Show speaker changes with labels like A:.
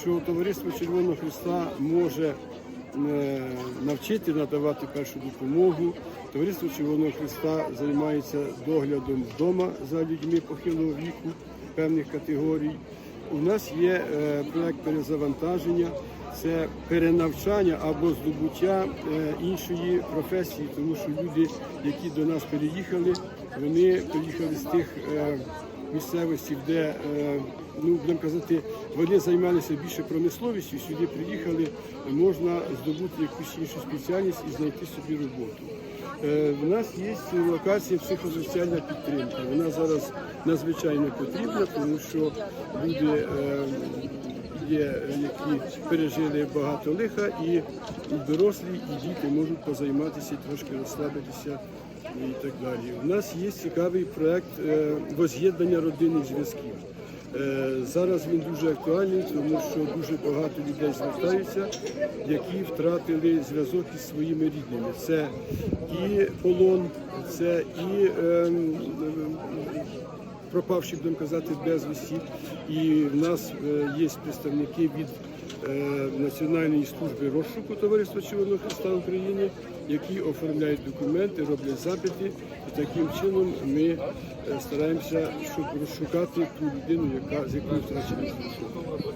A: що товариство Червоного Христа може е, навчити надавати першу допомогу. Товариство Червоного Христа займається доглядом вдома за людьми похилого віку певних категорій. У нас є е, проект перезавантаження, це перенавчання або здобуття е, іншої професії, тому що люди, які до нас переїхали, вони приїхали з тих е, місцевостей, де е, ну будемо казати, вони займалися більше промисловістю. Сюди приїхали, можна здобути якусь іншу спеціальність і знайти собі роботу. Е, В нас є локація психосоціальна підтримка. Вона зараз надзвичайно потрібна, тому що люди е, є, які пережили багато лиха, і дорослі, і діти можуть позайматися, трошки розслабитися і так далі. У нас є цікавий проект е, воз'єднання родинних зв'язків. Е, Зараз він дуже актуальний, тому що дуже багато людей звертаються, які втратили зв'язок із своїми рідними. Це і полон, це і ем, пропавших, будемо казати, безвісті. І в нас е, є представники від е, службі служби розшуку Товариства Червоного Христа України, які оформляють документи, роблять запити. І таким чином ми е, стараємося, щоб розшукати ту людину, яка з якою зв'язок.